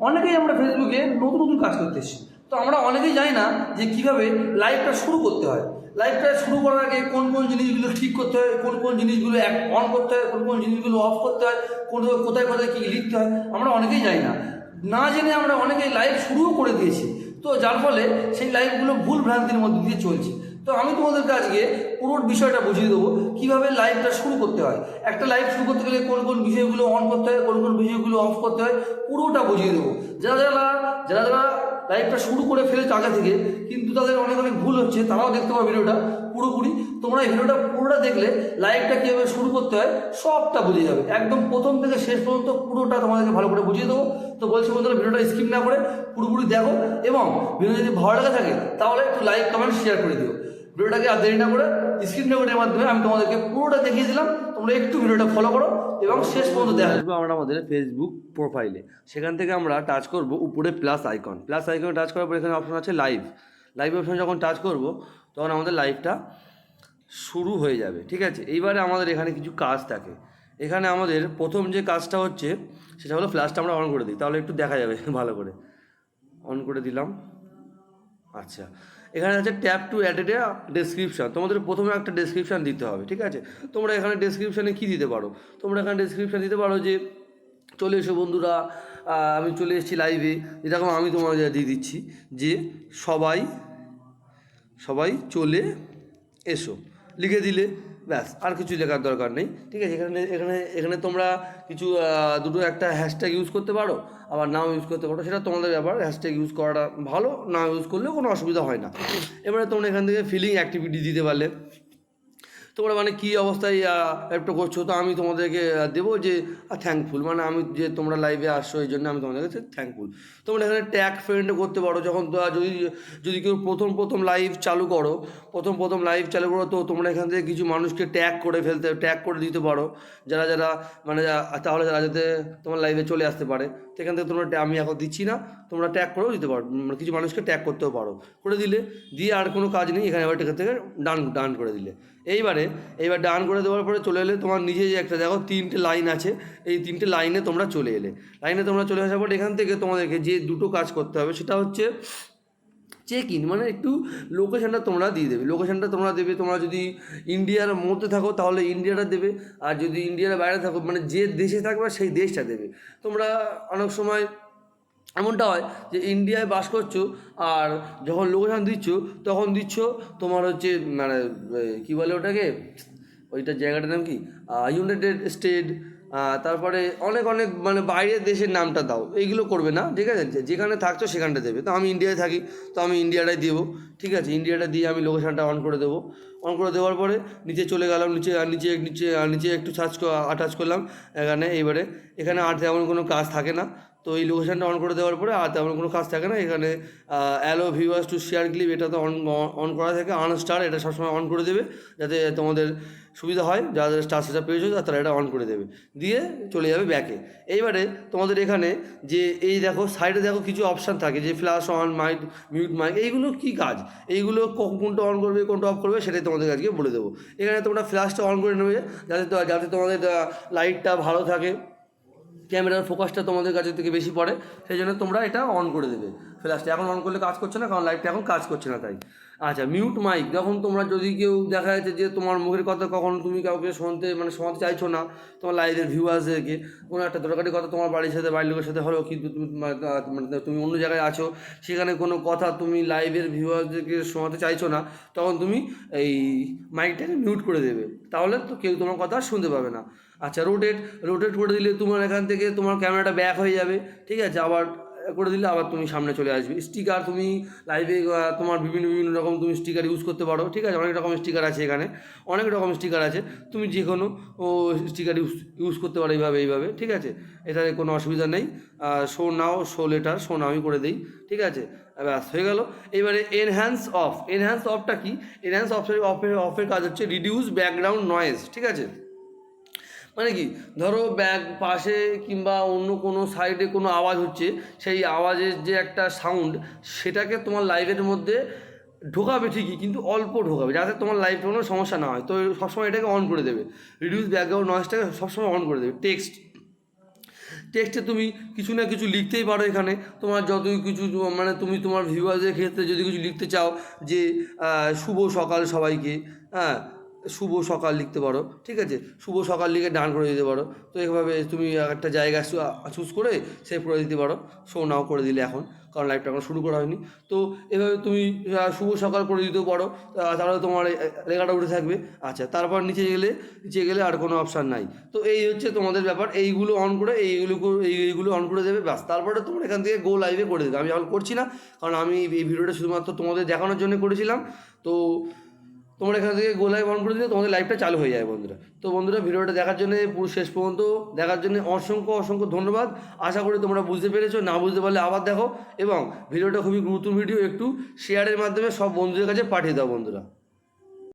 অনেকেই আমরা ফেসবুকে নতুন নতুন কাজ করতে এসেছি। তো আমরা অনেকেই জানি না যে কীভাবে লাইভটা শুরু করতে হয়। লাইভটা শুরু করার আগে কোন কোন জিনিসগুলো ঠিক করতে হয়, কোন কোন জিনিসগুলো অন করতে হয়, কোন কোন জিনিসগুলো অফ করতে হয়, কোন কোথায় কোথায় কী লিখতে হয়, আমরা অনেকেই জানি না। না জেনে আমরা অনেকেই লাইভ শুরুও করে দিয়েছি। তো যার ফলে সেই লাইভগুলো ভুল ভ্রান্তির মধ্যে দিয়ে চলছে। তো আমি তোমাদেরকে আজকে পুরো বিষয়টা বুঝিয়ে দেবো, কীভাবে লাইভটা শুরু করতে হয়। একটা লাইভ শুরু করতে গেলে কোন কোন বিষয়গুলো অন করতে হয়, কোন কোন বিষয়গুলো অফ করতে হয়, পুরোটা বুঝিয়ে দেবো। যারা যারা যারা যারা লাইভটা শুরু করে ফেলেছে আগে থেকে, কিন্তু তাদের অনেক অনেক ভুল হচ্ছে, তারাও দেখতে পাবে ভিডিওটা পুরোপুরি। তোমরা এই ভিডিওটা পুরোটা দেখলে লাইভটা কীভাবে শুরু করতে হয়, সবটা বুঝে যাবে। একদম প্রথম থেকে শেষ পর্যন্ত পুরোটা তোমাদেরকে ভালো করে বুঝিয়ে দেবো। তো বলছি বন্ধুরা, ভিডিওটা স্কিপ না করে পুরোপুরি দেখো এবং ভিডিও যদি ভালো লাগে থাকে, তাহলে একটু লাইক কমেন্ট শেয়ার করে দিও। ভিডিওটাকে আর দেরি না করে স্ক্রিন রেকর্ডের মাধ্যমে আমি তোমাদেরকে পুরোটা দেখিয়ে দিলাম। তোমরা একটু ভিডিওটা ফলো করো এবং শেষ পর্যন্ত দেখা। আসব আমরা আমাদের ফেসবুক প্রোফাইলে সেখান থেকে আমরা টাচ করব উপরে plus icon plus icon touch করার পর এখানে অপশন আছে লাইভ লাইভ অপশন যখন টাচ করব, তখন আমাদের লাইভটা শুরু হয়ে যাবে। ঠিক আছে? এইবারে আমাদের এখানে কিছু কাজ থাকে। এখানে আমাদের প্রথম যে কাজটা হচ্ছে, সেটা হলো ফ্ল্যাশটা আমরা অন করে দিই। তাহলে একটু দেখা যাবে, ভালো করে। অন করে দিলাম। আচ্ছা এখানে আছে ট্যাপ টু অ্যাডেড ডেসক্রিপশান। তোমাদের প্রথমে একটা ডেসক্রিপশান দিতে হবে, ঠিক আছে? তোমরা এখানে ডেসক্রিপশানে কী দিতে পারো? তোমরা এখানে ডেসক্রিপশান দিতে পারো যে, চলে এসো বন্ধুরা আমি চলে এসেছি লাইভে যেরকম আমি তোমাদের দিয়ে দিচ্ছি যে, সবাই সবাই চলে এসো। লিখে দিলে ব্যাস, আর কিছু লেখার দরকার নেই। ঠিক আছে, এখানে এখানে এখানে তোমরা কিছু দুটো একটা হ্যাশট্যাগ ইউজ করতে পারো, আবার নাও ইউজ করতে পারো, সেটা তোমাদের ব্যাপার। হ্যাশট্যাগ ইউজ করাটা ভালো, না ইউজ করলেও কোনো অসুবিধা হয় না। এবারে তোমরা এখান থেকে ফিলিং অ্যাক্টিভিটি দিতে পারলে। তোমরা মানে কী অবস্থায় একটা করছ? তো আমি তোমাদেরকে দেবো যে থ্যাঙ্কফুল মানে আমি যে তোমরা লাইভে আসছো, এই জন্য আমি তোমাদের কাছে থ্যাঙ্কফুল তোমরা এখানে ট্যাগ ফ্রেন্ড করতে পারো। যখন যদি যদি কেউ প্রথম প্রথম লাইভ চালু করো, প্রথম প্রথম লাইভ চালু করো, তো তোমরা এখান থেকে কিছু মানুষকে ট্যাগ করে ফেলতে ট্যাগ করে দিতে পারো। যারা যারা মানে তাহলে যারা যাতে তোমার লাইভে চলে আসতে পারে। সেখান থেকে তোমরা আমি এখন দিচ্ছি না। তোমরা ট্যাগ করেও দিতে পারো। মানে কিছু মানুষকে ট্যাগ করতেও পারো। করে দিলে, দিয়ে আর কোনো কাজ নেই। এখানে এবার থেকে ডান ডান করে দিলে। এইবারে এইবার ডান করে দেওয়ার পরে চলে এলে তোমার নিজে যে একটা, দেখো তিনটে লাইন আছে, এই তিনটে লাইনে তোমরা চলে এলে। লাইনে তোমরা চলে আসার পর এখান থেকে তোমাদেরকে যে দুটো কাজ করতে হবে, সেটা হচ্ছে চেক ইন মানে একটু লোকেশানটা তোমরা দিয়ে দেবে। লোকেশানটা তোমরা দেবে, তোমরা যদি ইন্ডিয়ার মধ্যে থাকো, তাহলে ইন্ডিয়াটা দেবে। আর যদি ইন্ডিয়ার বাইরে থাকো মানে যে দেশে থাকবে, সেই দেশটা দেবে। তোমরা অনেক সময় এমনটা হয় যে ইন্ডিয়ায় বাস করছ আর যখন লোকেশান দিচ্ছ, তখন দিচ্ছ তোমার হচ্ছে মানে কী বলে ওটাকে? ওইটা জায়গাটার নাম কি? ইউনাইটেড স্টেট তারপরে অনেক অনেক মানে বাইরের দেশের নামটা দাও, এইগুলো করবে না, ঠিক আছে? যেখানে থাকছো সেখানটা দেবে। তো আমি ইন্ডিয়ায় থাকি, তো আমি ইন্ডিয়াটাই দেবো, ঠিক আছে? ইন্ডিয়াটা দিয়ে আমি লোকেশানটা অন করে দেবো। অন করে দেওয়ার পরে নিচে চলে গেলাম, নিচে আর নিচে নিচে আর নিচে একটু সার্চ আটাচ করলাম, এখানে এইবারে। এখানে আর তেমন কোনো কাজ থাকে না। তো এই লোকেশানটা অন করে দেওয়ার পরে আর তেমন কোনো কাজ থাকে না। এখানে allow viewers to share clip এটা তো অন অন করা থাকে। আনস্টার এটা সবসময় অন করে দেবে যাতে তোমাদের সুবিধা হয়। যাদের স্টার সেটা পেয়েছ, তারা এটা অন করে দেবে। দিয়ে চলে যাবে ব্যাকে এইবারে তোমাদের এখানে যে এই দেখো সাইডে দেখো কিছু অপশান থাকে। যে flash on mic mute mic এইগুলো কী কাজ? এইগুলো কোনটা অন করবে, কোনটা অফ করবে, সেটাই তোমাদের আজকে বলে দেবো। এখানে তোমরা ফ্ল্যাশটা অন করে নেবে, যাতে যাতে তোমাদের লাইটটা ভালো থাকে। ক্যামেরার ফোকাসটা তোমাদের কাছে থেকে বেশি পড়ে সেই জন্য তোমরা এটা অন করে দেবে। ফ্ল্যাশটা এখন অন করলে কাজ করছে না কারণ লাইটটা এখন কাজ করছে না তাই। আচ্ছা মিউট মাইক যখন তোমরা যদি কেউ দেখা যাচ্ছে যে তোমার মুখের কথা কখনো তুমি কাউকে শুনতে মানে শোনাতে চাইছো না তোমার লাইভের ভিউয়ার্সদেরকে কোনো একটা দরকারি কথা তোমার বাড়ির সাথে বাড়ির লোকের সাথে হলো কিন্তু তুমি মানে, তুমি অন্য জায়গায় আছো সেখানে কোনো কথা তুমি লাইভের ভিউয়ার্সদেরকে শোনাতে চাইছো না তখন তুমি এই মাইকটাকে মিউট করে দেবে। তাহলে তো কেউ তোমার কথা শুনতে পাবে না। আচ্ছা রোটেট রোটেট করে দিলে তোমার এখান থেকে তোমার ক্যামেরাটা ব্যাক হয়ে যাবে, ঠিক আছে? আবার করে দিলে আবার তুমি সামনে চলে আসবে। স্টিকার তুমি লাইভে তোমার বিভিন্ন বিভিন্ন রকম তুমি স্টিকার ইউজ করতে পারো, ঠিক আছে? অনেক রকম স্টিকার আছে এখানে। অনেক রকম স্টিকার আছে। তুমি যে কোনো ও স্টিকার ইউজ ইউজ করতে পারো এইভাবে এইভাবে, ঠিক আছে? এটাতে কোনো অসুবিধা নেই। Show now show later show now আমি করে দিই, ঠিক আছে? ব্যাস, হয়ে গেল। এবারে এনহ্যান্স অফ এনহ্যান্স অফটা কি? এনহ্যান্স অফের অফের অফের কাজ হচ্ছে রিডিউস ব্যাকগ্রাউন্ড নয়েজ ঠিক আছে? মানে কি, ধরো ব্যাগ পাশে কিংবা অন্য কোনো সাইডে কোনো আওয়াজ হচ্ছে, সেই আওয়াজের যে একটা সাউন্ড সেটাকে তোমার লাইভের মধ্যে ঢোকাবে ঠিকই, কিন্তু অল্প ঢোকাবে, যাতে তোমার লাইফে কোনো সমস্যা না হয়। তো সবসময় এটাকে অন করে দেবে। রিডিউস ব্যাকগ্রাউন্ড নয়েজটাকে সবসময় অন করে দেবে। টেক্সট টেক্সটে তুমি কিছু না কিছু লিখতেই পারো এখানে। তোমার যতই কিছু মানে তুমি তোমার ভিউয়ার্সের ক্ষেত্রে যদি কিছু লিখতে চাও যে শুভ সকাল সবাইকে হ্যাঁ শুভ সকাল লিখতে পারো, ঠিক আছে? শুভ সকাল লিখে ডান করে দিতে পারো। তো এইভাবে তুমি একটা জায়গা চুজ করে সেভ করে দিতে পারো। শো নাও করে দিলে এখন, কারণ লাইভটা এখন শুরু করা হয়নি। তো এভাবে তুমি শুভ সকাল করে দিতেও পারো। তাহলে তোমার লেখাটা উঠে থাকবে। আচ্ছা তারপর নিচে গেলে নিচে গেলে আর কোনো অপশান নাই। তো এই হচ্ছে তোমাদের ব্যাপার। এইগুলো অন করে, এইগুলো এইগুলো অন করে দেবে, ব্যাস। তারপরে তোমার এখান থেকে গো লাইভে করে দেবে। আমি এখন করছি না, কারণ আমি এই ভিডিওটা শুধুমাত্র তোমাদের দেখানোর জন্য করেছিলাম। তো তোমরা এখান থেকে গো লাইভ অন করে দিলে তোমাদের লাইভটা চালু হয়ে যায় বন্ধুরা। তো বন্ধুরা, ভিডিওটা দেখার জন্য পুরো শেষ পর্যন্ত দেখার জন্য অসংখ্য অসংখ্য ধন্যবাদ। আশা করি তোমরা বুঝতে পেরেছ, না বুঝতে পারলে আবার দেখো। এবং ভিডিওটা খুবই গুরুত্বপূর্ণ, ভিডিও একটু শেয়ারের মাধ্যমে সব বন্ধুদের কাছে পাঠিয়ে দাও বন্ধুরা।